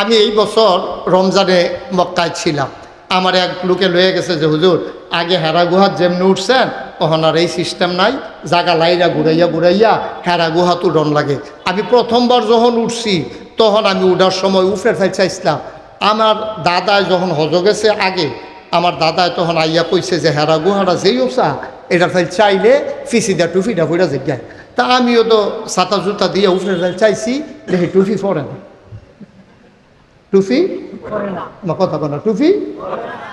আমি এই বছর রমজানে মক্কায় ছিলাম। আমার এক লোকে লয়ে গেছে যে, হুজুর, আগে হেরা গুহা যেমনি উঠছেন, তখন আর এই সিস্টেম নাই। জাগা লাইরা ঘুরাইয়া ঘুরাইয়া হেরা গুহা তুলন লাগে। আমি প্রথমবার যখন উঠছি, তখন আমি উঠার সময় উফরে ফেল চাইছিলাম আমার দাদায় যখন হজ গেছে আগে, আমার দাদায় তখন আইয়া কইছে যে, হেরা গুহাটা যেই ওসা এটা ফেল চাইলে ফিসিদা টুফিটা ফুটা জিজ্ঞায় তা আমিও তো ছাতা জুতা দিয়ে উফরে ফেল চাইছি, দেখি টুফি পরে না। টুফি? আমার কথা বলা টুফি?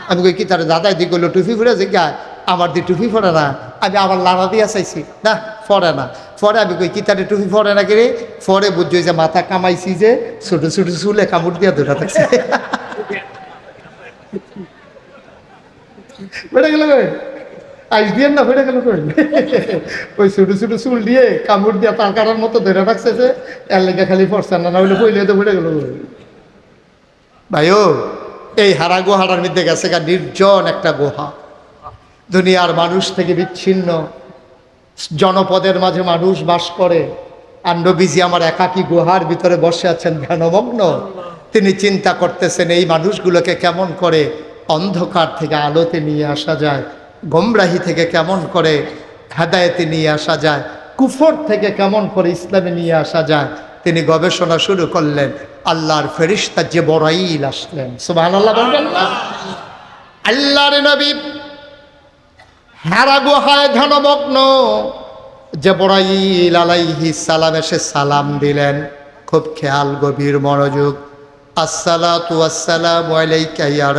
আমি কই, কি তার দাদাই দি করল টুফি ফুরে জিজ্ঞায় আমার দি টুফি পরে না। আমি আবার লাড়া দিয়া চাইছি। না পরে না। পরে আমি কই, কি টুফি পরে না কিরে? পরে বুঝছি যে মাথা কামাইছি যে ছোট ছোট চুলে কামড় দিয়া ধরে থাকছে। বেড়ে গেল আইস দিয়ে না ফেটে গেল ওই ছোট ছোট চুল দিয়ে কামড় দিয়া তার কাটার মতো ধরে রাখছে যে, এর লেগে খালি পড়ছে না না পইলে তো ফেটে গেল ভাইও, এই হারা গুহাটার মধ্যে গেছে গা নির্জন একটা গুহা। দুনিয়ার মানুষ থেকে বিচ্ছিন্ন। জনপদের মাঝে মানুষ বাস করে। আর নবীজি আমার একাকী গুহার ভিতরে বসে আছেন ধ্যানমগ্ন তিনি চিন্তা করতেছেন, এই মানুষগুলোকে কেমন করে অন্ধকার থেকে আলোতে নিয়ে আসা যায়, গোমরাহি থেকে কেমন করে হেদায়েতে নিয়ে আসা যায়, কুফর থেকে কেমন করে ইসলামে নিয়ে আসা যায় তিনি গবেষণা শুরু করলেন। আল্লাহর ফেরিস্তা যে বড়াইল আসলেন। আল্লাহ বলবেন নবী গুহায় যে বড়াইল আলাইহি সালাম এসে সালাম দিলেন। খুব খেয়াল, গভীর মনোযোগ। আসসালাতু আসসালামু আলাইকা ইয়া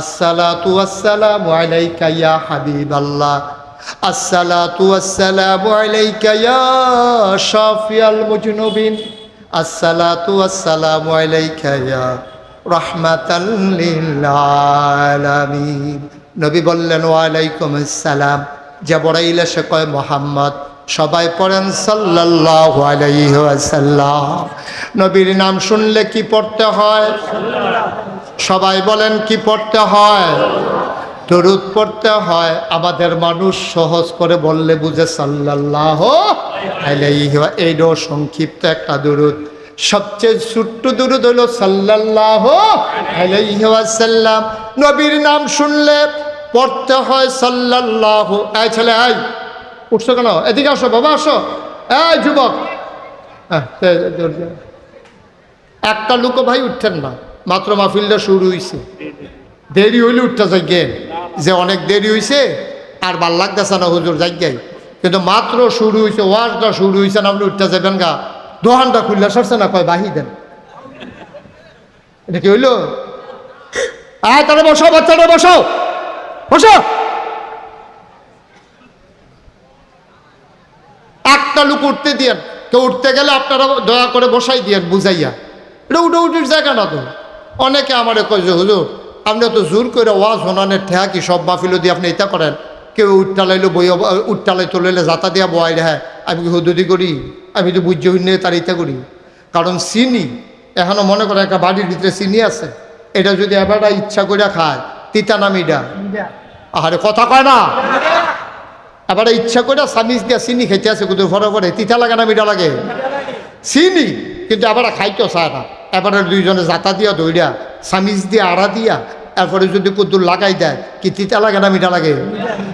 আসসালামু ইয়া হাবিবাল্লাহ। ইয়া নবী বললেন, ওয়ালাইকুম আসসালাম। যে বড়াইল সে কয়, মোহাম্মদ, সবাই পড়েন সাল্লাল্লাহু আলাইহি ওয়াসাল্লাম। নবীর নাম শুনলে কি পড়তে হয়? সবাই বলেন, কি পড়তে হয়? দরুদ পড়তে হয়, আমাদের মানুষ সহজ করে বললে বুঝে ওয়া- এইটাও সংক্ষিপ্ত একটা দরুদ। সবচেয়ে ছোট্ট দরুদ হলো, সাল্লাল্লাহ আলাইহি ওয়াসাল্লাম। নবীর নাম শুনলে পড়তে হয়, সাল্লাল্লাহ এই ছেলে, এই, উঠছো কেন? এদিকে আসো, বাবা, আসো। এই যুবক। একটা লোকও ভাই উঠতেন না, মাত্র মাহফিলটা শুরু হয়েছে দেরি হইলে উঠতে যাই যে অনেক দেরি হয়েছে আর ভালো লাগতেছে না হুজুর যাই কিন্তু মাত্র শুরু হয়েছে ওয়াজটা শুরু হয়েছে না আপনি উঠতে যাবেন গা। দোহানটা খুললে সরছে না কয়, বাহি দেন। এটা কি হইল? আয়, তাহলে বসো, বাচ্চাটা বসো। বসো। একটা লোক উঠতে দিয়েন। কেউ উঠতে গেলে আপনারা দয়া করে বসাই দিয়েন, বুঝাইয়া। এটা উঠে উঠির জায়গা না তো। অনেকে আমার কয় যে, হুজুর আপনি তো জোর করে ওয়াজ হনানের ঠেয়া কি? সব মাহফিল দিয়ে আপনি এটা করেন? কেউ উঠটালাইলো বই উঠটালাই তোলাইলে যাতা দিয়া বয় রে আমি কি হুদুদি করি? আমি তো বুঝ্য হইনে তার ইটা করি। কারণ চিনি, এখনও মনে করেন একটা বাড়ির ভিতরে চিনি আছে। এটা যদি এবারটা ইচ্ছা করে খায়, তিতা নামিটা আরে কথা কয় না। এবারে ইচ্ছা করে সামিজ দিয়া চিনি খেতে আছে, কিন্তু ঘরে ঘরে তিতা লাগে না মিঠা লাগে? চিনি, কিন্তু এবারে খাইতেও চায় না। এবারে দুইজনে জাতা দিয়া দৌড়িয়া সামিজ দিয়া, আড়া দিয়া, এরপরে যদি কুদ্দুর লাগাই দেয়, কি তিতা লাগে না মিঠা লাগে?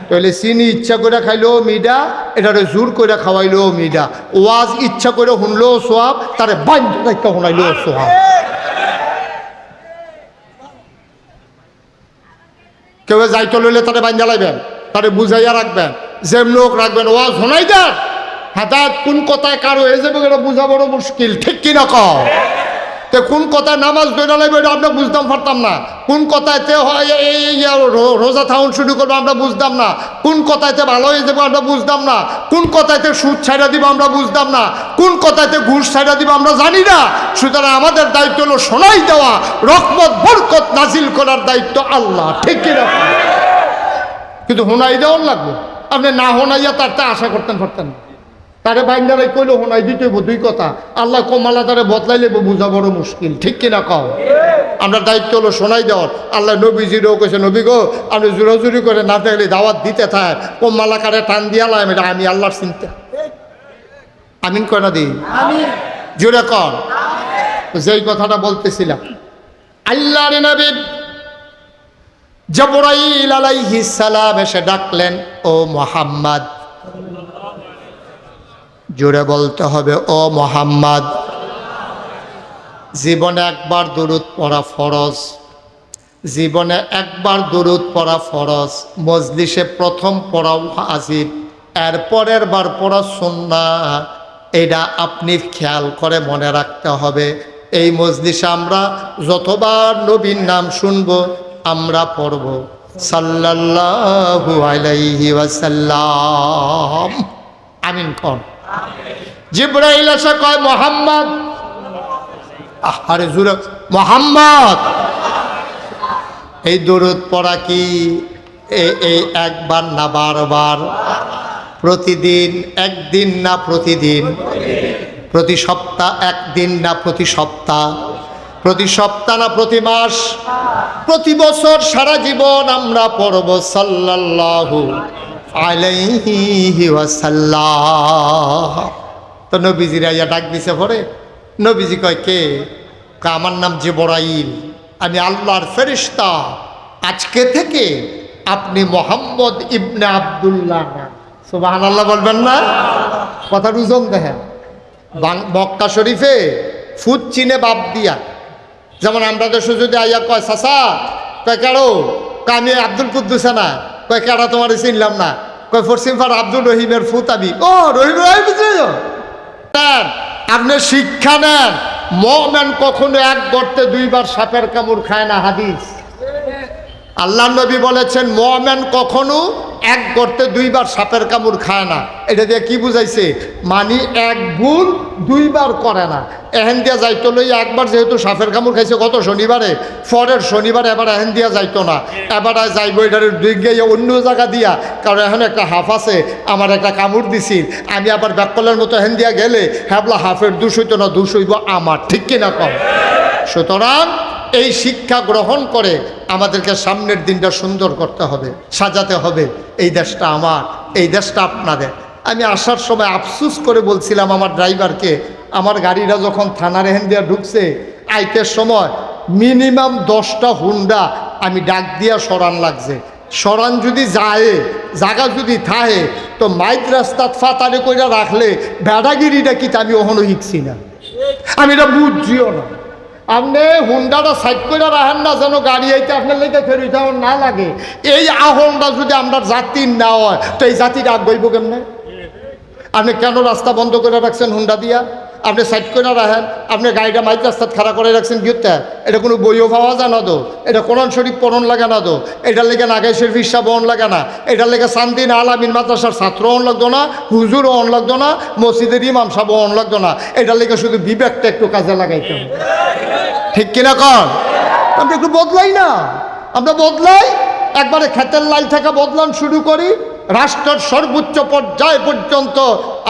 তাহলে চিনি ইচ্ছা করে খাইলেও মিডা এটারে জোর করে খাওয়াইলেও মিডা ওয়াজ ইচ্ছা করে শুনলেও সোয়াব, তারে বান্ধ দায়িত্ব শুনাইলেও সোয়াব। কেউ যাইতে লইলে তারে বান্ধা লাইবেন, তারে বুঝাইয়া রাখবেন যে লোক রাখবেন, ওয়াজ শোনাই দেন। হেদায়ত কোন কথায় কারও হয়ে যাবে বুঝা বড় মুশকিল, ঠিক কি না কও? তে কোন কথায় নামাজ দৈরা লাগবে আমরা বুঝতাম, পারতাম না। কোন কথায়তে হয়, এই- রোজা থাউন শুরু করব আমরা বুঝতাম না। কোন কথায়তে ভালো হয়ে যাব আমরা বুঝতাম না। কোন কথায়তে সুদ ছাইড়া দিব আমরা বুঝতাম না। কোন কথায়তে ঘুষ ছাইড়া দিব আমরা জানি না। সুতরাং আমাদের দায়িত্ব হলো শোনাই দেওয়া রকমত বরকত নাজিল করার দায়িত্ব আল্লাহ, ঠিক কিনা কিন্তু হোনাই দেওয়ার লাগবে। আপনি না হোনাইয়া তার তা আশা করতেন, পারতেন না। তারে বাইন্দারাই কইলো হোনাই দিতে দুই কথা। আল্লাহ কমালা তারে বদলাইলে বুঝা বড় মুশকিল। ঠিক কিনা কও? আমরা দায়িত্ব হলো শোনাই দেওয়ার। আল্লাহ নবীজিরও কইছে নবী গো আপনি জোরাজুরি করে না থাকলে দাওয়াত দিতে থাক। কমালা কারে টান দিয়া এটা আমি আল্লাহর চিন্তা। আমিন কয় না দিই জোরে কন। যেই কথাটা বলতেছিলাম আল্লাহর নবী জবরাইল আলাইহিস সালাম এসে ডাকলেন ও মোহাম্মদ জুড়ে বলতে হবে, ও মোহাম্মদ, জীবনে একবার দূরত পড়া ফরজ, জীবনে একবার দূরত পড়া ফরজ, মজলিসে প্রথম পড়াও আজিব, এরপরের বার পড়া সুন্না, এটা আপনি খেয়াল করে মনে রাখতে হবে। এই মজলিসে আমরা যতবার নবীর নাম শুনব, আমরা পড়ব ওয়াসাল্লাম। আমিন কোন। জিব্রাইল এসে কয়, মোহাম্মদ? আরে জুরে, মোহাম্মদ। এই দরুদ পড়া কি? এই একবার না বারবার? প্রতিদিন একদিন না প্রতিদিন? প্রতি সপ্তাহ একদিন না প্রতি সপ্তাহ? প্রতি সপ্তাহ না প্রতি মাস? প্রতি বছর সারা জীবন আমরা পড়ব সাল্লাল্লাহু আলাইহি তো নবীজির আইয়া ডাক দিছে পরে, নবীজি কয়, কে? আমার নাম জিবরাইল। আমি আল্লাহর ফেরিস্তা। আজকে থেকে আপনি মোহাম্মদ ইবনে আবদুল্লাহ না। সুবাহান আল্লাহ বলবেন না? কথা রুজন দেখেন। মক্কা শরীফে ফুট চিনে বাপ দিয়া। যেমন আমরা দেশে যদি আইয়া কয়, সাসা, কয় কেড়ো কয় আমি আব্দুল কুদ্দুসে না। কয় কেটা তোমার চিনলাম না? কয় ফরসিমফার আব্দুল রহিমের ফুতাবি ও, রহিম রহিম আপনি শিক্ষা নেন। মমেন কখনো এক গর্তে দুইবার সাপের কামড় খায় না, হাদিস। আল্লাহ নবী বলেছেন, মমেন কখনো এক গর্তে দুইবার সাপের কামড় খায় না। এটা দিয়ে কি বুঝাইছে? মানি এক ভুল দুইবার করে না। এহেন দিয়া যাইতো লই একবার যেহেতু সাপের কামড় খাইছে গত শনিবারে, পরের শনিবারে এবার এহেন দিয়া যাইতো না। এবার যাইব এটার দুই গিয়ে অন্য জায়গা দিয়া। কারণ এখন একটা হাফ আছে, আমার একটা কামড় দিছিল। আমি আবার ব্যাকলের মতো এহেন দিয়া গেলে হ্যাবলা হাফের দুষ হইতো না, দুষ হইব আমার। ঠিক কিনা কম সুতরাং এই শিক্ষা গ্রহণ করে আমাদেরকে সামনের দিনটা সুন্দর করতে হবে, সাজাতে হবে। এই দেশটা আমার, এই দেশটা আপনাদের। আমি আসার সময় আফসুস করে বলছিলাম আমার ড্রাইভারকে, আমার গাড়িটা যখন থানার এহেন দিয়া ঢুকছে, আইতের সময় মিনিমাম দশটা হুন্ডা আমি ডাক দিয়া সরান লাগছে। সরান যদি যায় জাগা যদি থাহে তো মাইক রাস্তা ফাতারে কইরা রাখলে বেড়াগিরিটা কি আমি ওখানে শিখছি না। আমি এটা বুঝছিও না। আপনি হুন্ডাটা সাইড করে রাখেন না যেন গাড়ি আইতে আপনার লেগে ফেরি যেমন না লাগে। এই আহনটা যদি আমরা জাতির না হয়, তো এই জাতিটা আগ গইব কেমনে? আপনি কেন রাস্তা বন্ধ করে রাখছেন হুন্ডা দিয়া? আপনি সাইড করে রাখেন, আপনি গাড়িটা মাইক রাস্তাত খাড়া করে রাখছেন গিয়ে এটা কোনো বইও পাওয়া যায় না তো। এটা কোরআন শরীফ পড়ন লাগে না তো। এটার লেগে নাগাই শরীফ ইসা বহন লাগে না। এটার লেগে সান্দিন আলামিন মাদ্রাসার ছাত্র অন লাগতো না, হুজুর অন লাগতো না, মসজিদের ইমাম সাহেব অন লাগতো না। এটার লেগে শুধু বিবেকটা একটু কাজে লাগাইতে ঠিক কিনা কর আমরা একটু বদলাই না। আমরা বদলাই, একবারে খেতের লাইল থেকে বদলান শুরু করি। রাষ্ট্রের সর্বোচ্চ পর্যায় পর্যন্ত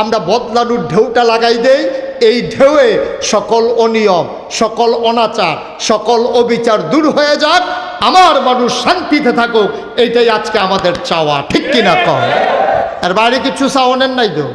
আমরা বদলানোর ঢেউটা লাগাই দেই। এই ঢেউয়ে সকল অনিয়ম, সকল অনাচার, সকল অবিচার দূর হয়ে যাক। আমার মানুষ শান্তিতে থাকুক, এইটাই আজকে আমাদের চাওয়া। ঠিক কিনা কর আর বাইরে কিছু চাওয়ানের নাই তো?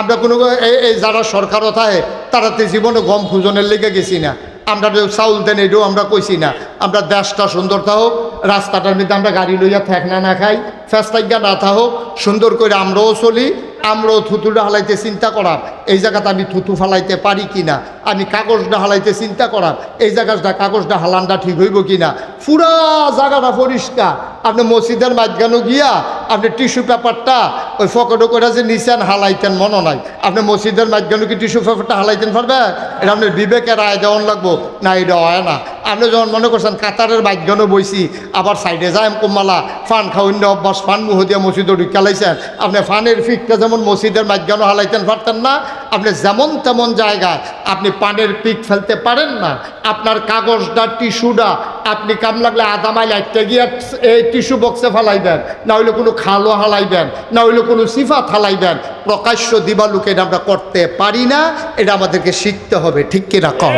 আমরা কোনো এই এই যারা সরকারও থাকে, তারা তো জীবনে গম ফুজনের লেগে গেছি না। আমরা চাউল দেন এটাও আমরা কইছি না। আমরা দেশটা সুন্দর থাকুক, রাস্তাটার মধ্যে আমরা গাড়ি লইয়া থাক না খাই। ফেস্তাইগা না থাকুক, সুন্দর করে আমরাও চলি, আমরাও থুতুটা হালাইতে চিন্তা করাম এই জায়গাতে আমি থুতু ফালাইতে পারি কি না আমি কাগজটা হালাইতে চিন্তা করাম এই জায়গাটা কাগজটা হালানটা ঠিক হইব কি না পুরা জায়গাটা পরিষ্কার। আপনি মসজিদের মাঝখানো গিয়া আপনি টিস্যু পেপারটা ওই ফকটো করে যে নিচান হালাইতেন, মনে নাই। আপনি মসজিদের মাঝখানো কি টিস্যু পেপারটা হালাইতেন, পারবে? এটা আপনার বিবেকের রায় দেওয়ান লাগবো। না, এটা হয় না। আপনি যখন মনে করছেন কাতারের মাঝখানো বইছি, আবার সাইডে যায় কমালা ফান খাওয়ান্য অভ্যাস, ফান মুহ দিয়া মসজিদে ঢুকালাইছেন আপনি ফানের ফিকটা যেমন মসজিদের মাঝখানো হালাইতেন, পারতেন না আপনি যেমন তেমন জায়গায় আপনি পানের পিক ফেলতে পারেন না। আপনার কাগজটা, টিস্যুটা, আপনি কাম লাগলে আধা মাইল গিয়ে এই টিস্যু বক্সে ফালাইবেন না হইলে কোনো খালো হালাইবেন না হইলে কোনো সিফা সিফাত হালাইবেন প্রকাশ্য দিবালুকে এটা আমরা করতে পারি না, এটা আমাদেরকে শিখতে হবে, ঠিক কিনা কম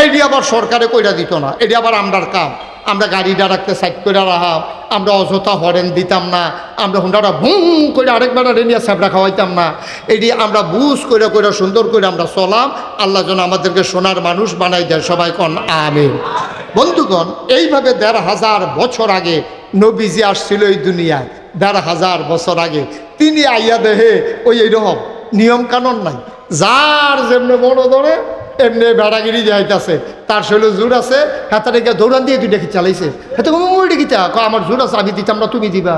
এইটি আবার সরকারে কইরা দিত না, এটি আবার আমরার কাম। আমরা গাড়িটা রাখতে সাইড করে রাখাম আমরা অযথা হরেন দিতাম না, আমরা হুন্ডাটা ভুম করে আরেকবার রেনিয়া স্যাপড়া খাওয়াইতাম না। এটি আমরা বুঝ করে করে সুন্দর করে আমরা চলাম। আল্লাহ যেন আমাদেরকে সোনার মানুষ বানাই দেয় সবাই কন, আমিন। বন্ধুগণ, এইভাবে দেড় হাজার বছর আগে নবীজি আসছিল এই দুনিয়ায়। দেড় হাজার বছর আগে। তিনি আইয়া দেহে ওই এইরকম নিয়ম কানুন নাই। যার যেমনি বড় ধরে এমনি বেড়াগিরি যাইতাছে তার শৈল জোর আছে, হাতে রেখে দৌড়ান দিয়ে তুই দেখি চালাইছে? হাতে ওই দেখি তা আমার জোর আছে, আমি দিতাম না, তুমি দিবা।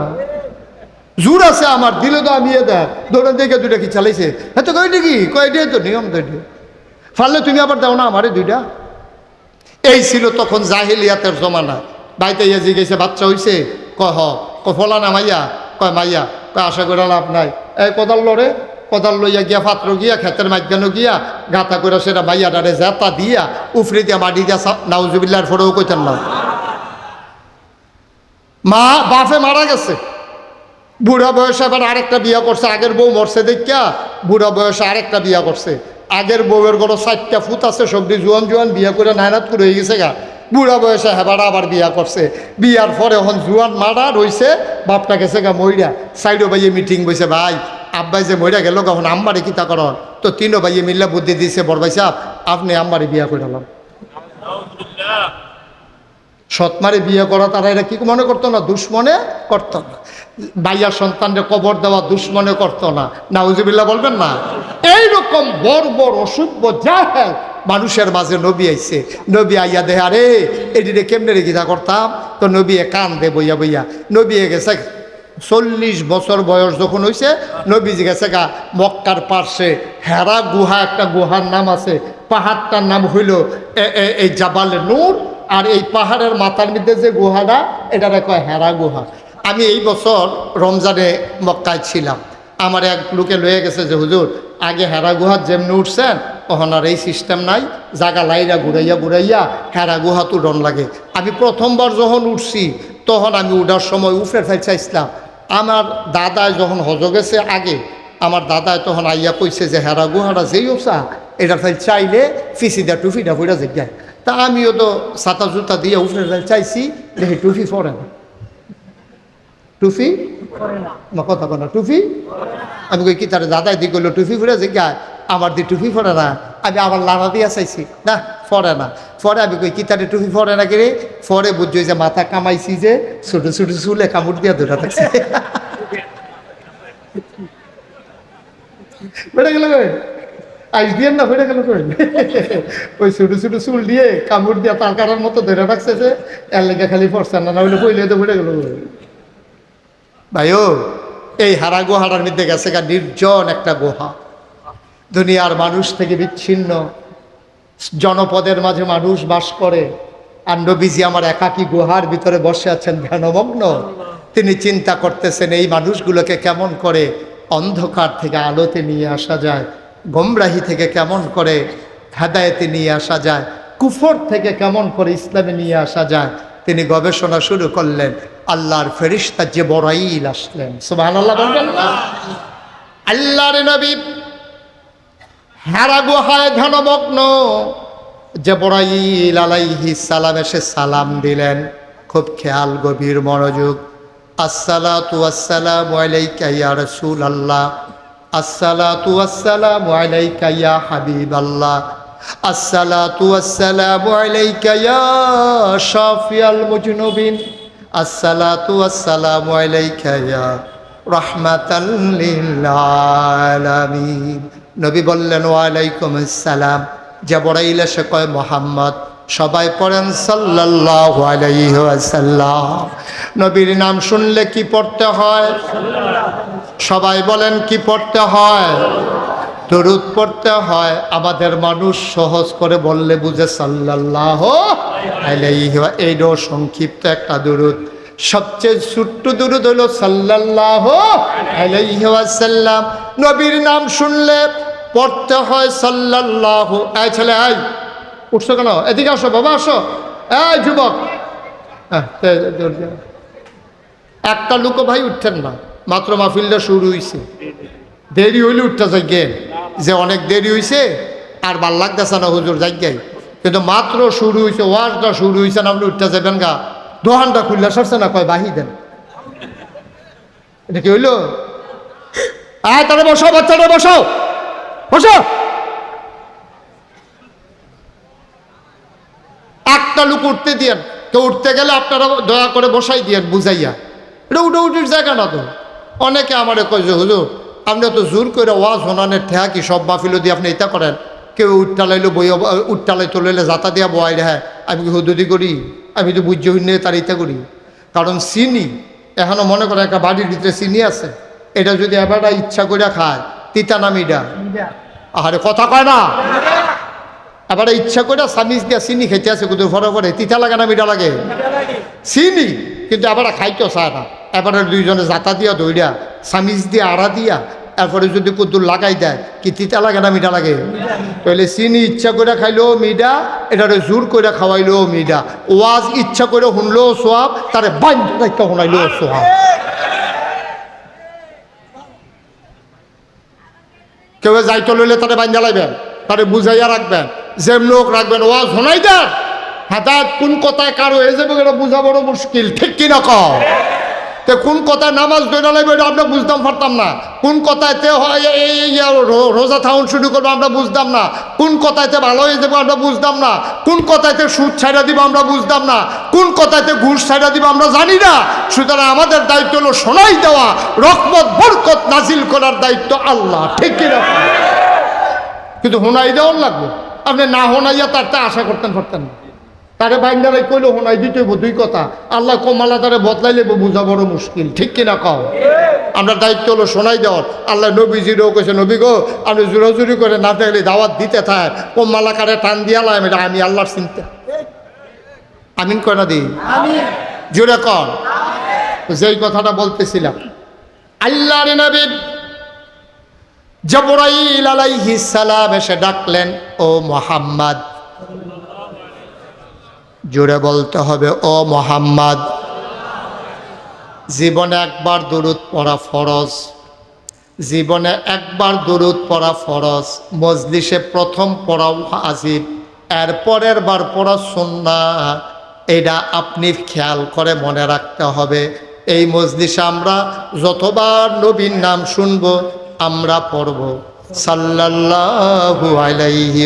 জোর আছে আমার, দিলে তো আমি এ দেখ দৌড়ান দিয়ে দুইটা কি চালাইছে? হাতে কয়, দেখি, কয় দিয়ে তো নিয়ম তো ফাললে তুমি আবার দাও না আমারে দুইটা? এই ছিল তখন জাহিলিয়াতের জমানা। বাইতে ইয়ে জিগেছে বাচ্চা হইছে? কয়, হ। ক ফলানা মাইয়া? কয় মাইয়া। কয়, আশা করে লাভ নাই। এই কোদাল লড়ে? কোদাল লইয়া গিয়া, পাত্র গিয়া, ক্ষেতের মাঝখানে গিয়া গাতা করে সেটা মাইয়া ডারে জেতা দিয়া উফরে দিয়া মাটি দিয়া নাউজুবিল্লার ফোরেও কইতেন না। মা, বাপে মারা গেছে। বুড়া বয়সে আবার আরেকটা বিয়া করছে, আগের বউ মরছে দেখিয়া বুড়া বয়সে আরেকটা বিয়া করছে। আগের বউয়ের গড় চারটা ফুট আছে সবজি জোয়ান জোয়ান বিয়া করে নায়নাত করে হয়ে গেছে গা। বুড়া বয়সে হেবারা আবার বিয়া করছে। বিয়ার পরে এখন জোয়ান মারা রইছে, বাপটা গেছে গা মইরা। সাইডো ভাইয়ে মিটিং বইছে, ভাই আব্বাই যে মইরা গেল, কখন আম্মারে কিতা করন তো তিনও ভাইয়ে মিল্লা বুদ্ধি দিছে, বড় ভাই সাহেব, আপনি আম্মারে বিয়া করে দিলাম। সৎমারে বিয়ে করা তারা এটা কি মনে করতো না? দুশ্মনে করতো না। বাইয়ার সন্তানরে কবর দেওয়া দুশ্মনে করতো না। নাউজুবিল্লাহ বলবেন না? এইরকম বড় বড় অসভ্য যা হ্যাঁ মানুষের মাঝে নবী আইছে। নবী আইয়া দেহে, আরে এটিরে কেমনে রেখে করতাম? তো নবী কান দে বইয়া বইয়া। নবী গেছে চল্লিশ বছর বয়স যখন হয়েছে নবীজি গেছে গা, মক্কার পার্শ্বে হেরা গুহা, একটা গুহার নাম আছে, পাহাড়টার নাম হইল এই জাবালে নূর, আর এই পাহাড়ের মাথার মধ্যে যে গুহাটা, এটারে কয় হেরা গুহা। আমি এই বছর রমজানে মক্কায় ছিলাম। আমার এক লোকে লয়ে গেছে যে, হুজুর, আগে হেরা গুহার যেমনি উঠছেন আর এই সিস্টেম নাই। জাগা লাইরা ঘুরাইয়া ঘুরাইয়া হেরা গুহা তো ডন লাগে। আমি প্রথমবার যখন উঠছি, তখন আমি উঠার সময় উফরে ফেল চাইছিলাম আমার দাদা যখন হজ গেছে আগে আমার দাদায় তখন আইয়া কইছে যে হেরা গুহারা যেই ওসা এটা ফেল চাইলে ফিসিদা টুফিটা ফুটা যে যায় তা আমিও তো সাতা জুতা দিয়ে উফরে ফেল চাইছি দেখি টুফি পরে না। টুফি? না। কথা কথা টুফি? আমি কই কি তার দাদাই দি করল টুফি ফুরে যে আমার দি টুফি পরে না আমি আবার লাড়া দিয়া চাইছি। না পরে না। পরে আমি কই কি তারে টুফি পরে না কিরে? ফরে বুঝছি যে মাথা কামাইছি যে, ছোট ছোট চুলে কামড় দিয়া ধরা থাকছে। বেড়ে গেল আইস দিয়ে না বেড়ে গেল ওই ছোট ছোট চুল দিয়ে কামড় দিয়া তার কারার মতো ধরে রাখছে যে, এর লেগে খালি পড়ছে না হইলে পইলে তো বেড়ে গেল ভাইও, এই হারা গুহাটার মধ্যে গেছে গা নির্জন একটা গুহা। দুনিয়ার মানুষ থেকে বিচ্ছিন্ন। জনপদের মাঝে মানুষ বাস করে। আর নবীজি আমার একাকী গুহার ভিতরে বসে আছেন ধ্যানমগ্ন। তিনি চিন্তা করতেছেন, এই মানুষগুলোকে কেমন করে অন্ধকার থেকে আলোতে নিয়ে আসা যায়, গোমরাহি থেকে কেমন করে হেদায়েতে নিয়ে আসা যায়, কুফর থেকে কেমন করে ইসলামে নিয়ে আসা যায়। তিনি গবেষণা শুরু করলেন, আল্লাহর ফেরিস্তা যে বড়াইল আসলেন। সুবহানাল্লাহ আল্লাহ না? আল্লাহর নবী হেরা গুহায় ধ্যানমগ্ন যে বড়াইল আলাইহি সালাম এসে সালাম দিলেন। খুব খেয়াল, গভীর মনোযোগ। আসসালাতু আসসালামু আলাইকা ইয়া রাসূলাল্লাহ। আসসালাতু আসসালামু আলাইকা ইয়া হাবিবাল্লাহ। আসসালাতু আসসালামু আলাইকা ইয়া শাফিয়াল মুজনুবিন। আসসালাতু আসসালামু আলাইকা ইয়া আলামিন। নবী বললেন, ওয়ালাইকুম আসসালাম। যে বড়াইল এসে কয়, মোহাম্মদ। সবাই পড়েন, সাল্লাল্লাহু আলাইহি ওয়াসাল্লাম। নবীর নাম শুনলে কি পড়তে হয়? সবাই বলেন, কি পড়তে হয়? দরুদ পড়তে হয়, আমাদের মানুষ সহজ করে বললে বুঝে, সাল্লাল্লাহ আলাইহি ওয়া- এইটাও সংক্ষিপ্ত একটা দরুদ। সবচেয়ে ছোট্ট দরুদ হলো, সাল্লাল্লাহ আলাইহি ওয়াসাল্লাম। নবীর নাম শুনলে পড়তে হয় সাল্লাল্লাহ, এই ছেলে, এই, উঠছো কেন? এদিকে আসো, বাবা, আসো। এই যুবক। হ্যাঁ। একটা লোকও ভাই উঠতেন না, মাত্র মাহফিলটা শুরু হয়েছে দেরি হইলে উঠতে যাই গে। যে অনেক দেরি হয়েছে আর ভালো লাগতেছে না হুজুর, যাই কিন্তু মাত্র শুরু হয়েছে ওয়াজটা শুরু হয়েছে না আপনি উঠতে যাবেন গা। দোহানটা খুললে সরছে না, কয়, বাহি দেন। এটা কি হইল? আয় তাহলে বসো বাচ্চাটা বসো বসো। একটা লোক উঠতে দিয়েন। কেউ উঠতে গেলে আপনারা দয়া করে বসাই দিয়েন, বুঝাইয়া। এটা উঠে উঠির জায়গা না তো। অনেকে আমার কয় যে, হুজুর, আপনি তো জোর করে ওয়াজ হনানের ঠেয়া কি সব মাহফিল দিয়ে আপনি এটা করেন? কেউ উঠটালাইলো বই উঠটালাই তো লইলে যাতা দিয়া বয় হ্যাঁ আমি কি হুদুদি করি? আমি তো বুঝ্য হইনে তার ইটা করি। কারণ চিনি, এখনও মনে করেন একটা বাড়ির ভিতরে চিনি আছে। এটা যদি এবারটা ইচ্ছা করে খায় তিতা নামিটা আরে কথা কয় না? এবারে ইচ্ছা করে সামিজ দিয়া চিনি খেতে আছে কুতুর ফরে ফরে তিতা লাগে না মিঠা লাগে? চিনি? কিন্তু এবারে খাইতো চায় না। এবারে দুইজনে জাতা দিয়া দৌড়িয়া সামিজ দিয়া আড়া দিয়া এরপরে যদি কুতুর লাগাই দেয় কি তিতা লাগে না মিঠা লাগে? তাহলে চিনি ইচ্ছা করে খাইলেও মিডা এটারে জোর করে খাওয়াইলেও মিডা। ওয়াজ ইচ্ছা করে শুনলেও সোয়াব তারে বান্ধ রাখতে শুনাইলেও সোয়াব। কেউ যাইতে লইলে তারে বান্ধা লাগবেন তারে বুঝাইয়া রাখবেন। যে লোক রাখবেন ওয়া শোনাই দেন হঠাৎ কোন কথায় কারও এই যাবে এটা বড় মুশকিল, ঠিক কি না কও? তে কোন কথায় নামাজ দৈরা লাগবে আমরা বুঝতাম পারতাম না। কোন এই রো- রোজা থাউন শুরু করব আমরা বুঝতাম না। কোন কথায়তে ভালো হয়ে যাব আমরা বুঝতাম না। কোন কথায়তে সুদ ছাইড়া দিব আমরা বুঝতাম না। কোন কথায়তে ঘুষ ছাইড়া দিব আমরা জানি না। সুতরাং আমাদের দায়িত্ব হলো শোনাই দেওয়া রকমত বরকত নাজিল করার দায়িত্ব আল্লাহ, ঠিক কিনা? কিন্তু হোনাই দেওয়ার লাগবে। আপনি না হোনাইয়া তার তা আশা করতেন পারতেন না। তারে বাইন্দারাই কইলে হোনাই দিতে দুই কথা। আল্লাহ কমালা তারে বদলাইলে বোঝা বড় মুশকিল। ঠিক কিনা কও? আমরা দায়িত্ব হলো শোনাই দেওয়ার। আল্লাহ নবীজিরও কইছে নবী গো আপনি জোরাজুরি করে না থাকলে দাওয়াত দিতে থাক। কমালা কারে টান দিয়া লাম এটা আমি আল্লাহর চিন্তা। আমিন কয় না দিই জোরে কর যেই কথাটা বলতেছিলাম আল্লাহর নবী জবরাইল আলাইহিস সালাম এসে ডাকলেন ও মোহাম্মদ জোরে বলতে হবে, ও মোহাম্মদ, জীবনে একবার দরুদ পড়া ফরজ, জীবনে একবার দরুদ পড়া ফরজ, মজলিসে প্রথম পড়াও আজিব, এরপরের বার পড়া সুন্না, এটা আপনি খেয়াল করে মনে রাখতে হবে। এই মজলিসে আমরা যতবার নবীর নাম শুনব, আমরা পড়ব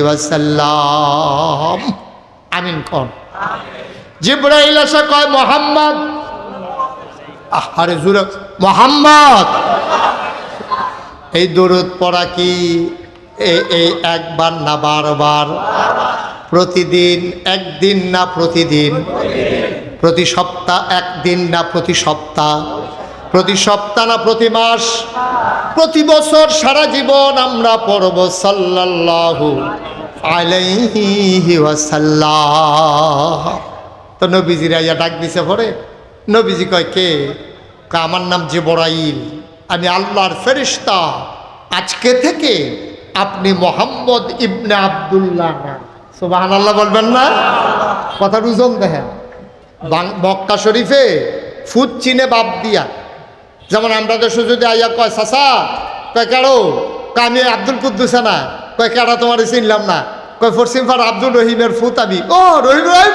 ওয়াসাল্লাম। আমিন কোন। জিব্রাইল এসে কয়, মোহাম্মদ? আরে জুরে, মোহাম্মদ। এই দরুদ পড়া কি? এই একবার না বারবার? প্রতিদিন একদিন না প্রতিদিন? প্রতি সপ্তাহ একদিন না প্রতি সপ্তাহ? প্রতি সপ্তাহ না প্রতি মাস? প্রতি বছর সারা জীবন আমরা পড়ব সাল্লাল্লাহু তো নবীজির আইয়া ডাক দিছে পরে, নবীজি কয়, কে? আমার নাম জিবরাইল। আমি আল্লাহর ফেরিস্তা আজকে থেকে আপনি মোহাম্মদ ইবনে আবদুল্লাহ সুবাহান আল্লাহ বলবেন না? কথা রুজন দেখেন। মক্কা শরীফে ফুট চিনে বাপ দিয়া। যেমন আমরা দেশে যদি আইয়া কয়, চাচা, কয় কেড়ো কয়, আমি আব্দুল কুদ্দুসে না। কয়, কেড়া তোমার চিনলাম না? কয় ফরসিম ফার আব্দুল রহিমের ফুত আমি। ও, রহিম রহিম